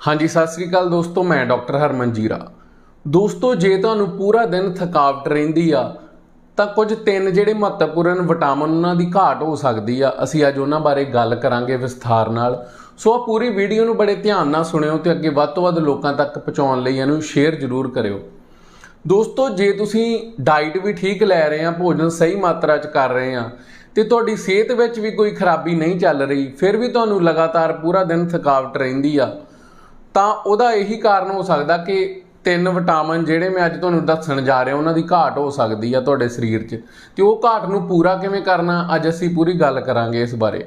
ਹਾਂਜੀ, ਸਤਿ ਸ੍ਰੀ ਅਕਾਲ ਦੋਸਤੋ, ਮੈਂ ਡਾਕਟਰ ਹਰਮਨ ਜੀਰਾ। ਦੋਸਤੋ, ਜੇ ਤੁਹਾਨੂੰ ਪੂਰਾ ਦਿਨ ਥਕਾਵਟ ਰਹਿੰਦੀ ਆ, ਤਾਂ ਕੁਝ ਤਿੰਨ ਜਿਹੜੇ ਮਹੱਤਵਪੂਰਨ ਵਿਟਾਮਿਨ ਉਹਨਾਂ ਦੀ ਘਾਟ ਹੋ ਸਕਦੀ ਆ, ਅਸੀਂ ਅੱਜ ਉਹਨਾਂ ਬਾਰੇ ਗੱਲ ਕਰਾਂਗੇ ਵਿਸਥਾਰ ਨਾਲ। ਸੋ ਆ ਪੂਰੀ ਵੀਡੀਓ ਨੂੰ ਬੜੇ ਧਿਆਨ ਨਾਲ ਸੁਣਿਓ ਤੇ ਅੱਗੇ ਵੱਧ ਤੋਂ ਵੱਧ ਲੋਕਾਂ ਤੱਕ ਪਹੁੰਚਾਉਣ ਲਈ ਇਹਨੂੰ ਸ਼ੇਅਰ ਜ਼ਰੂਰ ਕਰਿਓ। ਦੋਸਤੋ, ਜੇ ਤੁਸੀਂ ਡਾਈਟ ਵੀ ਠੀਕ ਲੈ ਰਹੇ ਆ, ਭੋਜਨ ਸਹੀ ਮਾਤਰਾ 'ਚ ਕਰ ਰਹੇ ਆ, ਤੇ ਤੁਹਾਡੀ ਸਿਹਤ ਵਿੱਚ ਵੀ ਕੋਈ ਖਰਾਬੀ ਨਹੀਂ ਚੱਲ ਰਹੀ, ਫਿਰ ਵੀ ਤੁਹਾਨੂੰ ਲਗਾਤਾਰ ਪੂਰਾ ਦਿਨ ਥਕਾਵਟ ਰਹਿੰਦੀ ਆ ਤਾਂ ਉਹਦਾ ਇਹੀ ਕਾਰਨ ਹੋ ਸਕਦਾ ਕਿ ਤਿੰਨ ਵਿਟਾਮਿਨ ਜਿਹੜੇ ਮੈਂ ਅੱਜ ਤੁਹਾਨੂੰ ਦੱਸਣ ਜਾ ਰਿਹਾ, ਉਹਨਾਂ ਦੀ ਘਾਟ ਹੋ ਸਕਦੀ ਆ ਤੁਹਾਡੇ ਸਰੀਰ 'ਚ। ਤੇ ਉਹ ਘਾਟ ਨੂੰ ਪੂਰਾ ਕਿਵੇਂ ਕਰਨਾ, ਅੱਜ ਅਸੀਂ ਪੂਰੀ ਗੱਲ ਕਰਾਂਗੇ ਇਸ ਬਾਰੇ।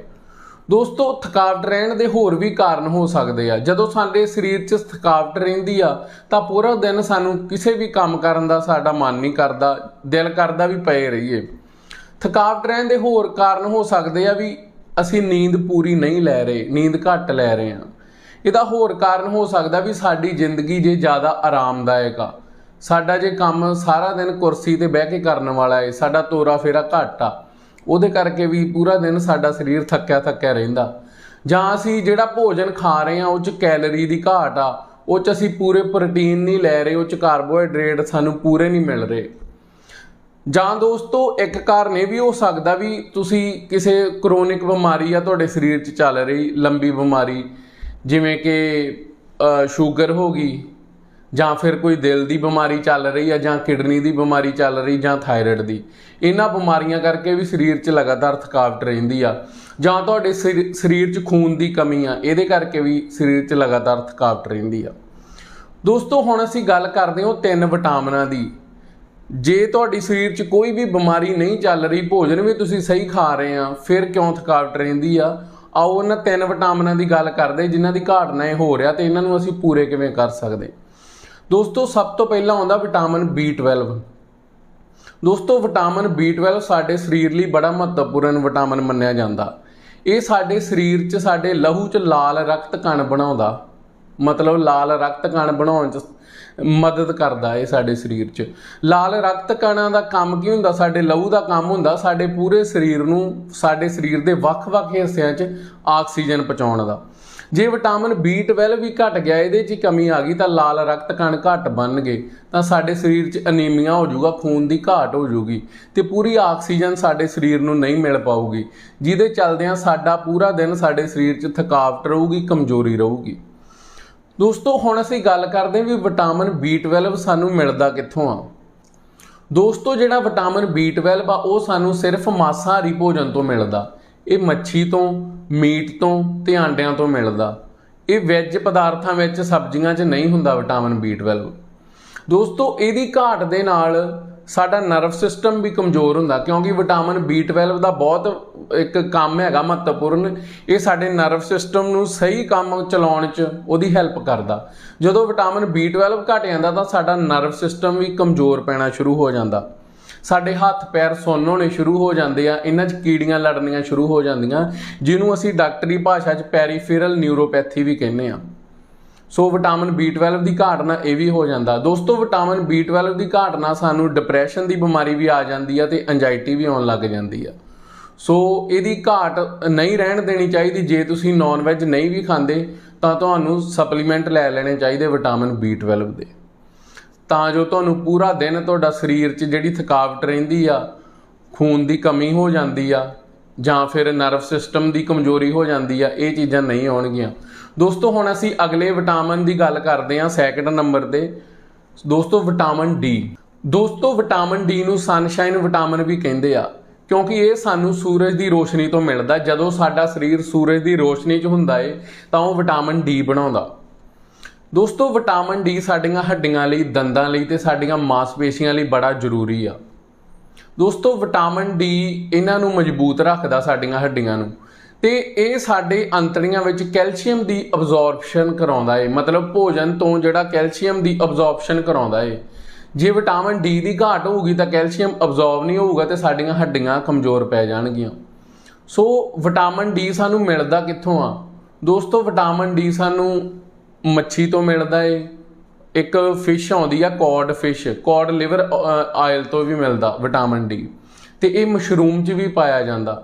ਦੋਸਤੋ, ਥਕਾਵਟ ਰਹਿਣ ਦੇ ਹੋਰ ਵੀ ਕਾਰਨ ਹੋ ਸਕਦੇ ਆ। ਜਦੋਂ ਸਾਡੇ ਸਰੀਰ 'ਚ ਥਕਾਵਟ ਰਹਿੰਦੀ ਆ, ਤਾਂ ਪੂਰਾ ਦਿਨ ਸਾਨੂੰ ਕਿਸੇ ਵੀ ਕੰਮ ਕਰਨ ਦਾ ਸਾਡਾ ਮਨ ਨਹੀਂ ਕਰਦਾ, ਦਿਲ ਕਰਦਾ ਵੀ ਪਏ ਰਹੀਏ। ਥਕਾਵਟ ਰਹਿਣ ਦੇ ਹੋਰ ਕਾਰਨ ਹੋ ਸਕਦੇ ਆ ਵੀ ਅਸੀਂ ਨੀਂਦ ਪੂਰੀ ਨਹੀਂ ਲੈ ਰਹੇ, ਨੀਂਦ ਘੱਟ ਲੈ ਰਹੇ ਆ। ਇਹਦਾ ਹੋਰ ਕਾਰਨ ਹੋ ਸਕਦਾ ਵੀ ਸਾਡੀ ਜ਼ਿੰਦਗੀ ਜੇ ਜ਼ਿਆਦਾ ਆਰਾਮਦਾਇਕ ਆ। ਸਾਡਾ ਜੇ ਕੰਮ ਸਾਰਾ ਦਿਨ ਕੁਰਸੀ ਤੇ ਬਹਿ ਕੇ ਕਰਨ ਵਾਲਾ ਏ, ਸਾਡਾ ਤੋਰਾ ਫੇਰਾ ਘੱਟ ਆ। ਉਹਦੇ ਕਰਕੇ ਵੀ ਪੂਰਾ ਦਿਨ ਸਾਡਾ ਸਰੀਰ ਥੱਕਿਆ ਥੱਕਿਆ ਰਹਿੰਦਾ। ਜਾਂ ਅਸੀਂ ਜਿਹੜਾ ਭੋਜਨ ਖਾ ਰਹੇ ਆ, ਉਹ ਚ ਕੈਲਰੀ ਦੀ ਘਾਟ ਆ, ਉਹ ਚ ਅਸੀਂ ਪੂਰੇ ਪ੍ਰੋਟੀਨ ਨਹੀਂ ਲੈ ਰਹੇ, ਉਹ ਚ ਕਾਰਬੋਹਾਈਡਰੇਟ ਸਾਨੂੰ ਪੂਰੇ ਨਹੀਂ ਮਿਲ ਰਹੇ। ਜਾਂ ਦੋਸਤੋ, ਇੱਕ ਕਾਰਨ ਇਹ ਵੀ ਹੋ ਸਕਦਾ ਵੀ ਤੁਸੀਂ ਕਿਸੇ ਕਰੋਨਿਕ ਬਿਮਾਰੀ ਆ ਤੁਹਾਡੇ ਸਰੀਰ 'ਚ ਚੱਲ ਰਹੀ ਲੰਬੀ ਬਿਮਾਰੀ ਜਿਵੇਂ ਕਿ ਸ਼ੂਗਰ ਹੋ ਗਈ ਜਾਂ ਫਿਰ ਕੋਈ ਦਿਲ ਦੀ ਬਿਮਾਰੀ ਚੱਲ ਰਹੀ ਆ ਜਾਂ ਕਿਡਨੀ ਦੀ ਬਿਮਾਰੀ ਚੱਲ ਰਹੀ ਜਾਂ ਥਾਇਰਾਇਡ ਦੀ, ਇਹਨਾਂ ਬਿਮਾਰੀਆਂ ਕਰਕੇ ਵੀ ਸਰੀਰ 'ਚ ਲਗਾਤਾਰ ਥਕਾਵਟ ਰਹਿੰਦੀ ਆ ਜਾਂ ਤੁਹਾਡੇ ਸਰੀ- ਸਰੀਰ 'ਚ ਖੂਨ ਦੀ ਕਮੀ ਆ, ਇਹਦੇ ਕਰਕੇ ਵੀ ਸਰੀਰ 'ਚ ਲਗਾਤਾਰ ਥਕਾਵਟ ਰਹਿੰਦੀ ਆ। ਦੋਸਤੋ, ਹੁਣ ਅਸੀਂ ਗੱਲ ਕਰਦੇ ਹਾਂ ਤਿੰਨ ਵਿਟਾਮਿਨਾਂ ਦੀ। ਜੇ ਤੁਹਾਡੀ ਸਰੀਰ 'ਚ ਕੋਈ ਵੀ ਬਿਮਾਰੀ ਨਹੀਂ ਚੱਲ ਰਹੀ, ਭੋਜਨ ਵੀ ਤੁਸੀਂ ਸਹੀ ਖਾ ਰਹੇ ਆ, ਫਿਰ ਕਿਉਂ ਥਕਾਵਟ ਰਹਿੰਦੀ ਆ? ਆਓ ਉਹਨਾਂ ਤਿੰਨ ਵਿਟਾਮਿਨਾਂ ਦੀ ਗੱਲ ਕਰਦੇ, ਜਿਨ੍ਹਾਂ ਦੀ ਘਾਟ ਨਾਲ ਇਹ ਹੋ ਰਿਹਾ ਤੇ ਇਹਨਾਂ ਨੂੰ ਅਸੀਂ ਪੂਰੇ ਕਿਵੇਂ ਕਰ ਸਕਦੇ? ਦੋਸਤੋ, ਸਭ ਤੋਂ ਪਹਿਲਾਂ ਆਉਂਦਾ ਵਿਟਾਮਿਨ B12 ਦੋਸਤੋ, ਵਿਟਾਮਿਨ B12 ਸਾਡੇ ਸਰੀਰ ਲਈ ਬੜਾ ਮਹੱਤਵਪੂਰਨ ਵਿਟਾਮਿਨ ਮੰਨਿਆ ਜਾਂਦਾ। ਇਹ ਸਾਡੇ ਸਰੀਰ 'ਚ, ਸਾਡੇ ਲਹੂ 'ਚ ਲਾਲ ਰਕਤ ਕਣ ਬਣਾਉਂਦਾ। ਮਤਲਬ ਲਾਲ ਰਕਤ ਕਣ ਬਣਾਉਣ 'ਚ ਮਦਦ ਕਰਦਾ ਏ ਸਾਡੇ ਸਰੀਰ 'ਚ। ਲਾਲ ਰਕਤ ਕਣਾਂ ਦਾ ਕੰਮ ਕੀ ਹੁੰਦਾ? ਸਾਡੇ ਲਹੂ ਦਾ ਕੰਮ ਹੁੰਦਾ। ਸਾਡੇ ਪੂਰੇ ਸਰੀਰ ਨੂੰ, ਸਾਡੇ ਸਰੀਰ ਦੇ ਵੱਖ-ਵੱਖ ਹਿੱਸਿਆਂ 'ਚ ਆਕਸੀਜਨ ਪਹੁੰਚਾਉਣ ਦਾ। ਜੇ ਵਿਟਾਮਿਨ B12 ਵੀ ਘਟ ਗਿਆ, ਇਹਦੇ 'ਚ ਹੀ ਕਮੀ ਆ ਗਈ, ਤਾਂ ਲਾਲ ਰਕਤ ਕਣ ਘਟ ਬਣਨਗੇ। ਤਾਂ ਸਾਡੇ ਸਰੀਰ 'ਚ ਅਨੀਮੀਆ ਹੋ ਜਾਊਗਾ, ਖੂਨ ਦੀ ਘਾਟ ਹੋ ਜਾਊਗੀ ਤੇ ਪੂਰੀ ਆਕਸੀਜਨ ਸਾਡੇ ਸਰੀਰ ਨੂੰ ਨਹੀਂ ਮਿਲ ਪਾਊਗੀ। ਜਿਹਦੇ ਚੱਲਦਿਆਂ ਸਾਡਾ ਪੂਰਾ ਦਿਨ ਸਾਡੇ ਸਰੀਰ 'ਚ ਥਕਾਵਟ ਰਹੂਗੀ, ਕਮਜ਼ੋਰੀ ਰਹੂਗੀ। ਦੋਸਤੋ, ਹੁਣ ਅਸੀਂ ਗੱਲ ਕਰਦੇ ਹਾਂ ਵੀ ਵਿਟਾਮਿਨ B12 ਸਾਨੂੰ ਮਿਲਦਾ ਕਿੱਥੋਂ ਆ। ਦੋਸਤੋ, ਜਿਹੜਾ ਵਿਟਾਮਿਨ B12 ਆ, ਉਹ ਸਾਨੂੰ ਸਿਰਫ ਮਾਸਾਹਾਰੀ ਭੋਜਨ ਤੋਂ ਮਿਲਦਾ। ਇਹ ਮੱਛੀ ਤੋਂ, ਮੀਟ ਤੋਂ ਤੇ ਆਂਡਿਆਂ ਤੋਂ ਮਿਲਦਾ। ਇਹ ਵੈਜ ਪਦਾਰਥਾਂ ਵਿੱਚ ਸਬਜ਼ੀਆਂ 'ਚ ਨਹੀਂ ਹੁੰਦਾ ਵਿਟਾਮਿਨ B12 ਦੋਸਤੋ, ਇਹਦੀ ਘਾਟ ਦੇ ਨਾਲ ਸਾਡਾ ਨਰਵ ਸਿਸਟਮ ਵੀ ਕਮਜ਼ੋਰ ਹੁੰਦਾ, ਕਿਉਂਕਿ ਵਿਟਾਮਿਨ B12 ਦਾ ਬਹੁਤ ਇੱਕ ਕੰਮ ਹੈਗਾ ਮਹੱਤਵਪੂਰਨ, ਇਹ ਸਾਡੇ ਨਰਵ ਸਿਸਟਮ ਨੂੰ ਸਹੀ ਕੰਮ ਚਲਾਉਣ 'ਚ ਉਹਦੀ ਹੈਲਪ ਕਰਦਾ। ਜਦੋਂ ਵਿਟਾਮਿਨ B12 ਘਟ ਜਾਂਦਾ ਤਾਂ ਸਾਡਾ ਨਰਵ ਸਿਸਟਮ ਵੀ ਕਮਜ਼ੋਰ ਪੈਣਾ ਸ਼ੁਰੂ ਹੋ ਜਾਂਦਾ। ਸਾਡੇ ਹੱਥ ਪੈਰ ਸੁੰਨ ਹੋਣੇ ਸ਼ੁਰੂ ਹੋ ਜਾਂਦੇ ਆ, ਇਹਨਾਂ 'ਚ ਕੀੜੀਆਂ ਲੜਨੀਆਂ ਸ਼ੁਰੂ ਹੋ ਜਾਂਦੀਆਂ, ਜਿਹਨੂੰ ਅਸੀਂ ਡਾਕਟਰੀ ਭਾਸ਼ਾ 'ਚ ਪੈਰੀਫੇਰਲ ਨਿਊਰੋਪੈਥੀ ਵੀ ਕਹਿੰਦੇ ਆ। ਸੋ ਵਿਟਾਮਿਨ B12 ਦੀ ਘਾਟ ਨਾਲ ਇਹ ਵੀ ਹੋ ਜਾਂਦਾ। ਦੋਸਤੋ, ਵਿਟਾਮਿਨ B12 ਦੀ ਘਾਟ ਨਾਲ ਸਾਨੂੰ ਡਿਪਰੈਸ਼ਨ ਦੀ ਬਿਮਾਰੀ ਵੀ ਆ ਜਾਂਦੀ ਆ ਤੇ ਐਂਜ਼ਾਈਟੀ ਵੀ ਆਉਣ ਲੱਗ ਜਾਂਦੀ ਆ। ਸੋ ਇਹਦੀ ਘਾਟ ਨਹੀਂ ਰਹਿਣ ਦੇਣੀ ਚਾਹੀਦੀ। ਜੇ ਤੁਸੀਂ ਨਾਨ ਵੈਜ ਨਹੀਂ ਵੀ ਖਾਂਦੇ, ਤਾਂ ਤੁਹਾਨੂੰ ਸਪਲੀਮੈਂਟ ਲੈ ਲੈਣੇ ਚਾਹੀਦੇ ਵਿਟਾਮਿਨ B12 ਦੇ। ਤਾਂ ਜੋ ਤੁਹਾਨੂੰ ਪੂਰਾ ਦਿਨ ਤੁਹਾਡਾ ਸਰੀਰ 'ਚ ਜਿਹੜੀ ਥਕਾਵਟ ਰਹਿੰਦੀ ਆ, ਖੂਨ ਦੀ ਕਮੀ ਹੋ ਜਾਂਦੀ ਆ ਜਾਂ ਫਿਰ ਨਰਵ ਸਿਸਟਮ ਦੀ ਕਮਜ਼ੋਰੀ ਹੋ ਜਾਂਦੀ ਆ, ਇਹ ਚੀਜ਼ਾਂ ਨਹੀਂ ਆਉਣਗੀਆਂ। ਦੋਸਤੋ, ਹੁਣ ਅਸੀਂ ਅਗਲੇ ਵਿਟਾਮਿਨ ਦੀ ਗੱਲ ਕਰਦੇ ਹਾਂ ਸੈਕਿੰਡ ਨੰਬਰ ਤੇ। ਦੋਸਤੋ, ਵਿਟਾਮਿਨ ਡੀ ਦੋਸਤੋ, ਵਿਟਾਮਿਨ ਡੀ ਨੂੰ ਸਨਸ਼ਾਈਨ ਵਿਟਾਮਿਨ ਵੀ ਕਹਿੰਦੇ ਆ, ਕਿਉਂਕਿ ਇਹ ਸਾਨੂੰ ਸੂਰਜ ਦੀ ਰੋਸ਼ਨੀ ਤੋਂ ਮਿਲਦਾ। ਜਦੋਂ ਸਾਡਾ ਸਰੀਰ ਸੂਰਜ ਦੀ ਰੋਸ਼ਨੀ 'ਚ ਹੁੰਦਾ ਏ, ਤਾਂ ਉਹ ਵਿਟਾਮਿਨ ਡੀ ਬਣਾਉਂਦਾ। ਦੋਸਤੋ, ਵਿਟਾਮਿਨ ਡੀ ਸਾਡੀਆਂ ਹੱਡੀਆਂ ਲਈ, ਦੰਦਾਂ ਲਈ ਤੇ ਸਾਡੀਆਂ ਮਾਸਪੇਸ਼ੀਆਂ ਲਈ ਬੜਾ ਜ਼ਰੂਰੀ ਆ। ਦੋਸਤੋ ਵਿਟਾਮਿਨ ਡੀ ਇਹਨਾਂ ਨੂੰ ਮਜ਼ਬੂਤ ਰੱਖਦਾ ਸਾਡੀਆਂ ਹੱਡੀਆਂ ਨੂੰ। ਤੇ ਇਹ ਸਾਡੇ ਅੰਤੜੀਆਂ ਵਿੱਚ ਕੈਲਸ਼ੀਅਮ ਦੀ ਅਬਜ਼ੌਰਪਸ਼ਨ ਕਰਾਉਂਦਾ ਏ। ਮਤਲਬ ਭੋਜਨ ਤੋਂ ਜਿਹੜਾ ਕੈਲਸ਼ੀਅਮ ਦੀ ਅਬਜ਼ੌਰਪਸ਼ਨ ਕਰਾਉਂਦਾ ਏ। ਜੇ ਵਿਟਾਮਿਨ ਡੀ ਦੀ ਘਾਟ ਹੋਊਗੀ ਤਾਂ ਕੈਲਸ਼ੀਅਮ ਅਬਜ਼ੌਰਬ ਨਹੀਂ ਹੋਊਗਾ ਤੇ ਸਾਡੀਆਂ ਹੱਡੀਆਂ ਕਮਜ਼ੋਰ ਪੈ ਜਾਣਗੀਆਂ। ਸੋ ਵਿਟਾਮਿਨ ਡੀ ਸਾਨੂੰ ਮਿਲਦਾ ਕਿੱਥੋਂ ਆ? ਦੋਸਤੋ ਵਿਟਾਮਿਨ ਡੀ ਸਾਨੂੰ ਮੱਛੀ ਤੋਂ ਮਿਲਦਾ ਏ। ਇੱਕ ਫਿਸ਼ ਆਉਂਦੀ ਆ cod fish cod liver oil ਤੋਂ ਵੀ ਮਿਲਦਾ ਵਿਟਾਮਿਨ ਡੀ ਤੇ ਇਹ ਮਸ਼ਰੂਮ 'ਚ ਵੀ ਪਾਇਆ ਜਾਂਦਾ।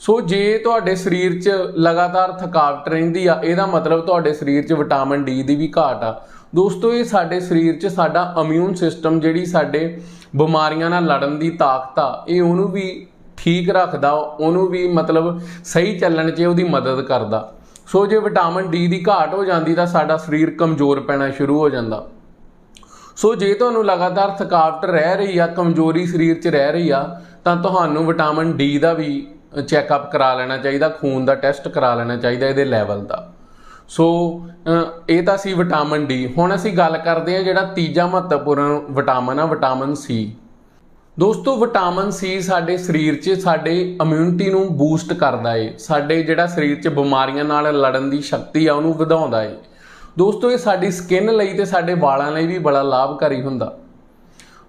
ਸੋ ਜੇ ਤੁਹਾਡੇ ਸਰੀਰ 'ਚ ਲਗਾਤਾਰ ਥਕਾਵਟ ਰਹਿੰਦੀ ਆ, ਇਹਦਾ ਮਤਲਬ ਤੁਹਾਡੇ ਸਰੀਰ 'ਚ ਵਿਟਾਮਿਨ ਡੀ ਦੀ ਵੀ ਘਾਟ ਆ। ਦੋਸਤੋ, ਇਹ ਸਾਡੇ ਸਰੀਰ 'ਚ ਸਾਡਾ ਇਮਿਊਨ ਸਿਸਟਮ ਜਿਹੜੀ ਸਾਡੇ ਬਿਮਾਰੀਆਂ ਨਾਲ ਲੜਨ ਦੀ ਤਾਕਤ ਆ, ਇਹ ਉਹਨੂੰ ਵੀ ਠੀਕ ਰੱਖਦਾ, ਉਹਨੂੰ ਵੀ ਮਤਲਬ ਸਹੀ ਚੱਲਣ 'ਚ ਉਹਦੀ ਮਦਦ ਕਰਦਾ। ਸੋ ਜੇ ਵਿਟਾਮਿਨ ਡੀ ਦੀ ਘਾਟ ਹੋ ਜਾਂਦੀ ਤਾਂ ਸਾਡਾ ਸਰੀਰ ਕਮਜ਼ੋਰ ਪੈਣਾ ਸ਼ੁਰੂ ਹੋ ਜਾਂਦਾ। ਸੋ ਜੇ ਤੁਹਾਨੂੰ ਲਗਾਤਾਰ ਥਕਾਵਟ ਰਹਿ ਰਹੀ ਆ, ਕਮਜ਼ੋਰੀ ਸਰੀਰ 'ਚ ਰਹਿ ਰਹੀ ਆ, ਤਾਂ ਤੁਹਾਨੂੰ ਵਿਟਾਮਿਨ ਡੀ ਦਾ ਵੀ ਚੈੱਕਅਪ ਕਰਾ ਲੈਣਾ ਚਾਹੀਦਾ, ਖੂਨ ਦਾ ਟੈਸਟ ਕਰਾ ਲੈਣਾ ਚਾਹੀਦਾ ਇਹਦੇ ਲੈਵਲ ਦਾ। ਸੋ ਇਹ ਤਾਂ ਸੀ ਵਿਟਾਮਿਨ ਡੀ। ਹੁਣ ਅਸੀਂ ਗੱਲ ਕਰਦੇ ਹਾਂ ਜਿਹੜਾ ਤੀਜਾ ਮਹੱਤਵਪੂਰਨ ਵਿਟਾਮਿਨ ਆ, ਵਿਟਾਮਿਨ ਸੀ। ਦੋਸਤੋ ਵਿਟਾਮਿਨ ਸੀ ਸਾਡੇ ਸਰੀਰ 'ਚ, ਸਾਡੇ ਇਮਿਊਨਿਟੀ ਨੂੰ ਬੂਸਟ ਕਰਦਾ ਏ। ਸਾਡੇ ਜਿਹੜਾ ਸਰੀਰ 'ਚ ਬਿਮਾਰੀਆਂ ਨਾਲ ਲੜਨ ਦੀ ਸ਼ਕਤੀ ਆ, ਉਹਨੂੰ ਵਧਾਉਂਦਾ ਏ। ਦੋਸਤੋ, ਇਹ ਸਾਡੀ ਸਕਿਨ ਲਈ ਤੇ ਸਾਡੇ ਵਾਲਾਂ ਲਈ ਵੀ ਬੜਾ ਲਾਭਕਾਰੀ ਹੁੰਦਾ।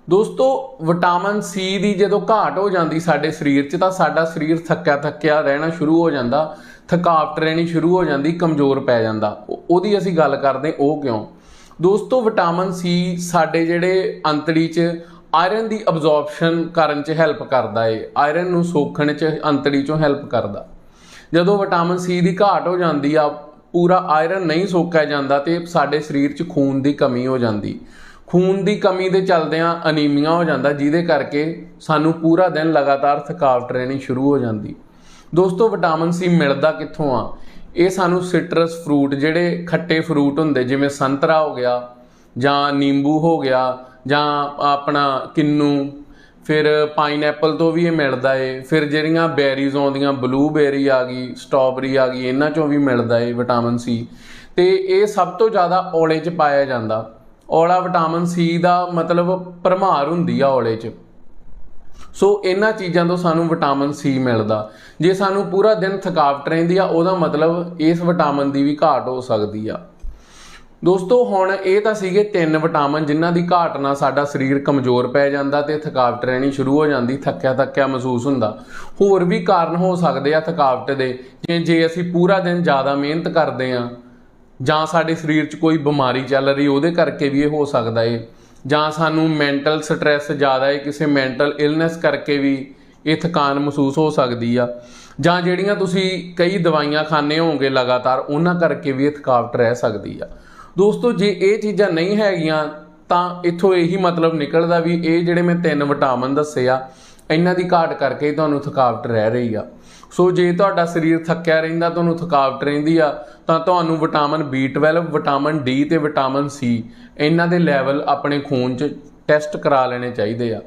ਦੋਸਤੋ ਵਿਟਾਮਿਨ ਸੀ ਦੀ ਜਦੋਂ ਘਾਟ ਹੋ ਜਾਂਦੀ ਸਾਡੇ ਸਰੀਰ 'ਚ, ਤਾਂ ਸਾਡਾ ਸਰੀਰ ਥੱਕਿਆ ਥੱਕਿਆ ਰਹਿਣਾ ਸ਼ੁਰੂ ਹੋ ਜਾਂਦਾ। ਥਕਾਵਟ ਰਹਿਣੀ ਸ਼ੁਰੂ ਹੋ ਜਾਂਦੀ, ਕਮਜ਼ੋਰ ਪੈ ਜਾਂਦਾ। ਉਹਦੀ ਅਸੀਂ ਗੱਲ ਕਰਦੇ, ਉਹ ਕਿਉਂ? ਦੋਸਤੋ ਵਿਟਾਮਿਨ ਸੀ ਸਾਡੇ ਜਿਹੜੇ ਅੰਤੜੀ 'ਚ ਆਇਰਨ ਦੀ ਅਬਜ਼ੌਰਪਸ਼ਨ ਕਰਨ 'ਚ ਹੈਲਪ ਕਰਦਾ ਏ। ਆਇਰਨ ਨੂੰ ਸੋਖਣ 'ਚ, ਅੰਤੜੀ 'ਚੋਂ ਹੈਲਪ ਕਰਦਾ। ਜਦੋਂ ਵਿਟਾਮਿਨ ਸੀ ਦੀ ਘਾਟ ਹੋ ਜਾਂਦੀ ਆ, ਪੂਰਾ ਆਇਰਨ ਨਹੀਂ ਸੋਖਿਆ ਜਾਂਦਾ ਤੇ ਸਾਡੇ ਸਰੀਰ 'ਚ ਖੂਨ ਦੀ ਕਮੀ ਹੋ ਜਾਂਦੀ। ਖੂਨ ਦੀ ਕਮੀ ਦੇ ਚਲਦਿਆਂ ਅਨੀਮੀਆ ਹੋ ਜਾਂਦਾ, ਜਿਹਦੇ ਕਰਕੇ ਸਾਨੂੰ ਪੂਰਾ ਦਿਨ ਲਗਾਤਾਰ ਥਕਾਵਟ ਰਹਿਣੀ ਸ਼ੁਰੂ ਹੋ ਜਾਂਦੀ। ਦੋਸਤੋ ਵਿਟਾਮਿਨ ਸੀ ਮਿਲਦਾ ਕਿੱਥੋਂ ਆ? ਇਹ ਸਾਨੂੰ ਸਿਟਰਸ ਫਰੂਟ ਜਿਹੜੇ ਖੱਟੇ ਫਰੂਟ ਹੁੰਦੇ, ਜਿਵੇਂ ਸੰਤਰਾ ਹੋ ਗਿਆ ਜਾਂ ਨਿੰਬੂ ਹੋ ਗਿਆ ਜਾਂ ਆਪਣਾ ਕਿੰਨੂ, ਫਿਰ ਪਾਈਨਐਪਲ ਤੋਂ ਵੀ ਇਹ ਮਿਲਦਾ ਏ, ਫਿਰ ਜਿਹੜੀਆਂ ਬੈਰੀਜ਼ ਆਉਂਦੀਆਂ ਬਲੂਬੇਰੀ ਆ ਗਈ ਸਟ੍ਰਾਬੇਰੀ ਆ ਗਈ, ਇਹਨਾਂ ਚੋਂ ਵੀ ਮਿਲਦਾ ਏ ਵਿਟਾਮਿਨ ਸੀ ਤੇ ਇਹ ਸਭ ਤੋਂ ਜ਼ਿਆਦਾ ਔਲੇ 'ਚ ਪਾਇਆ ਜਾਂਦਾ। ਔਲਾ ਵਿਟਾਮਿਨ ਸੀ ਦਾ ਮਤਲਬ ਭਰਮਾਰ ਹੁੰਦੀ ਆ ਔਲੇ 'ਚ। ਸੋ ਇਹਨਾਂ ਚੀਜ਼ਾਂ ਤੋਂ ਸਾਨੂੰ ਵਿਟਾਮਿਨ ਸੀ ਮਿਲਦਾ। ਜੇ ਸਾਨੂੰ ਪੂਰਾ ਦਿਨ ਥਕਾਵਟ ਰਹਿੰਦੀ ਆ, ਉਹਦਾ ਮਤਲਬ ਇਸ ਵਿਟਾਮਿਨ ਦੀ ਵੀ ਘਾਟ ਹੋ ਸਕਦੀ ਆ। ਦੋਸਤੋ, ਹੁਣ ਇਹ ਤਾਂ ਸੀਗੇ ਤਿੰਨ ਵਿਟਾਮਿਨ ਜਿਨ੍ਹਾਂ ਦੀ ਘਾਟ ਨਾਲ ਸਾਡਾ ਸਰੀਰ ਕਮਜ਼ੋਰ ਪੈ ਜਾਂਦਾ ਤੇ ਥਕਾਵਟ ਰਹਿਣੀ ਸ਼ੁਰੂ ਹੋ ਜਾਂਦੀ, ਥੱਕਿਆ ਥੱਕਿਆ ਮਹਿਸੂਸ ਹੁੰਦਾ। ਹੋਰ ਵੀ ਕਾਰਨ ਹੋ ਸਕਦੇ ਆ ਥਕਾਵਟ ਦੇ ਜਿਵੇਂ ਜੇ ਅਸੀਂ ਪੂਰਾ ਦਿਨ ਜ਼ਿਆਦਾ ਮਿਹਨਤ ਕਰਦੇ ਆ ਜਾਂ ਸਾਡੇ ਸਰੀਰ 'ਚ ਕੋਈ ਬਿਮਾਰੀ ਚੱਲ ਰਹੀ, ਉਹਦੇ ਕਰਕੇ ਵੀ ਇਹ ਹੋ ਸਕਦਾ ਏ। ਜਾਂ ਸਾਨੂੰ ਮੈਂਟਲ ਸਟ੍ਰੈਸ ਜ਼ਿਆਦਾ ਏ, ਕਿਸੇ ਮੈਂਟਲ ਇਲਨੈਸ ਕਰਕੇ ਵੀ ਇਹ ਥਕਾਨ ਮਹਿਸੂਸ ਹੋ ਸਕਦੀ ਆ। ਜਾਂ ਜਿਹੜੀਆਂ ਤੁਸੀਂ ਕਈ ਦਵਾਈਆਂ ਖਾਣੇ ਹੋਵੋਗੇ ਲਗਾਤਾਰ, ਉਹਨਾਂ ਕਰਕੇ ਵੀ ਇਹ ਥਕਾਵਟ ਰਹਿ ਸਕਦੀ ਆ। ਦੋਸਤੋ, ਜੇ ਇਹ ਚੀਜ਼ਾਂ ਨਹੀਂ ਹੈਗੀਆਂ, ਤਾਂ ਇੱਥੋਂ ਇਹੀ ਮਤਲਬ ਨਿਕਲਦਾ ਵੀ ਇਹ ਜਿਹੜੇ ਮੈਂ ਤਿੰਨ ਵਿਟਾਮਿਨ ਦੱਸੇ ਆ, ਇਹਨਾਂ ਦੀ ਘਾਟ ਕਰਕੇ ਤੁਹਾਨੂੰ ਥਕਾਵਟ ਰਹਿ ਰਹੀ ਆ। ਸੋ ਜੇ ਤੁਹਾਡਾ ਸਰੀਰ ਥੱਕਿਆ ਰਹਿੰਦਾ, ਤੁਹਾਨੂੰ ਥਕਾਵਟ ਰਹਿੰਦੀ ਆ, ਤਾਂ ਤੁਹਾਨੂੰ ਵਿਟਾਮਿਨ B12 ਵਿਟਾਮਿਨ D ਤੇ ਵਿਟਾਮਿਨ C, ਇਹਨਾਂ ਦੇ ਲੈਵਲ ਆਪਣੇ ਖੂਨ 'ਚ ਟੈਸਟ ਕਰਾ ਲੈਣੇ ਚਾਹੀਦੇ ਆ।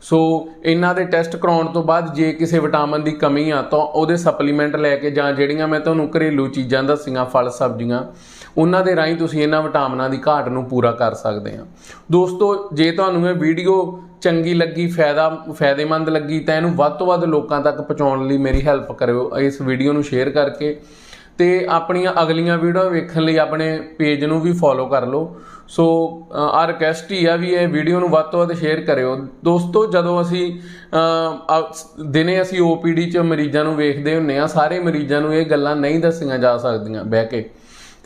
ਸੋ ਇਹਨਾਂ ਦੇ ਟੈਸਟ ਕਰਾਉਣ ਤੋਂ ਬਾਅਦ ਜੇ ਕਿਸੇ ਵਿਟਾਮਿਨ ਦੀ ਕਮੀ ਆ, ਤਾਂ ਉਹਦੇ ਸਪਲੀਮੈਂਟ ਲੈ ਕੇ ਜਾਂ ਜਿਹੜੀਆਂ ਮੈਂ ਤੁਹਾਨੂੰ ਘਰੇਲੂ ਚੀਜ਼ਾਂ ਦੱਸੀਆਂ ਫਲ ਸਬਜ਼ੀਆਂ ਉਹਨਾਂ ਦੇ ਰਾਹੀਂ ਤੁਸੀਂ ਇਹਨਾਂ ਵਿਟਾਮਿਨਾਂ ਦੀ ਘਾਟ ਨੂੰ ਪੂਰਾ ਕਰ ਸਕਦੇ ਆ ਦੋਸਤੋ ਜੇ ਤੁਹਾਨੂੰ ਇਹ ਵੀਡੀਓ ਚੰਗੀ ਲੱਗੀ ਫਾਇਦਾ ਫਾਇਦੇਮੰਦ ਲੱਗੀ ਤਾਂ ਇਹਨੂੰ ਵੱਧ ਤੋਂ ਵੱਧ ਲੋਕਾਂ ਤੱਕ ਪਹੁੰਚਾਉਣ ਲਈ ਮੇਰੀ ਹੈਲਪ ਕਰਿਓ ਇਸ ਵੀਡੀਓ ਨੂੰ ਸ਼ੇਅਰ ਕਰਕੇ। ਤੇ ਆਪਣੀਆਂ ਅਗਲੀਆਂ ਵੀਡੀਓ ਵੇਖਣ ਲਈ ਆਪਣੇ ਪੇਜ ਨੂੰ ਵੀ ਫੋਲੋ ਕਰ ਲਓ। ਸੋ ਆ ਰਿਕਵੈਸਟ ਹੀ ਆ ਵੀ ਇਹ ਵੀਡੀਓ ਨੂੰ ਵੱਧ ਤੋਂ ਵੱਧ ਸ਼ੇਅਰ ਕਰਿਓ। ਦੋਸਤੋ ਜਦੋਂ ਅਸੀਂ ਅਹ, ਦਿਨੇ ਅਸੀਂ OPD 'ਚ ਮਰੀਜ਼ਾਂ ਨੂੰ ਵੇਖਦੇ ਹੁੰਨੇ ਆ ਸਾਰੇ ਮਰੀਜ਼ਾਂ ਨੂੰ ਇਹ ਗੱਲਾਂ ਨਹੀਂ ਦੱਸੀਆਂ ਜਾ ਸਕਦੀਆਂ। ਬਹਿ ਕੇ।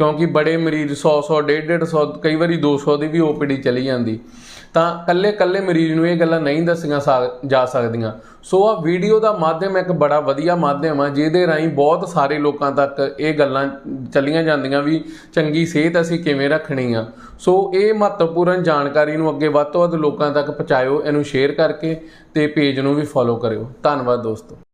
ਕਿਉਂਕਿ ਬੜੇ ਮਰੀਜ਼ 100 100 150 150 ਕਈ ਵਾਰੀ 200 ਦੀ ਵੀ OPD ਚਲੀ ਜਾਂਦੀ। ਤਾਂ ਕੱਲੇ ਕੱਲੇ ਮਰੀਜ਼ ਨੂੰ ਇਹ ਗੱਲਾਂ ਨਹੀਂ ਦੱਸੀਆਂ ਸਕ- ਜਾ ਸਕਦੀਆਂ। ਸੋ ਆ ਵੀਡੀਓ ਦਾ ਮਾਧਿਅਮ ਇੱਕ ਬੜਾ ਵਧੀਆ ਮਾਧਿਅਮ ਆ, ਜਿਹਦੇ ਰਾਹੀਂ ਬਹੁਤ ਸਾਰੇ ਲੋਕਾਂ ਤੱਕ ਇਹ ਗੱਲਾਂ ਚੱਲੀਆਂ ਜਾਂਦੀਆਂ ਵੀ ਚੰਗੀ ਸਿਹਤ ਅਸੀਂ ਕਿਵੇਂ ਰੱਖਣੀ ਆ। ਸੋ ਇਹ ਮਹੱਤਵਪੂਰਨ ਜਾਣਕਾਰੀ ਨੂੰ ਅੱਗੇ ਵੱਧ ਤੋਂ ਵੱਧ ਲੋਕਾਂ ਤੱਕ ਪਹੁੰਚਾਇਓ, ਇਹਨੂੰ ਸ਼ੇਅਰ ਕਰਕੇ ਤੇ ਪੇਜ ਨੂੰ ਵੀ ਫੋਲੋ ਕਰਿਓ। ਧੰਨਵਾਦ ਦੋਸਤੋ।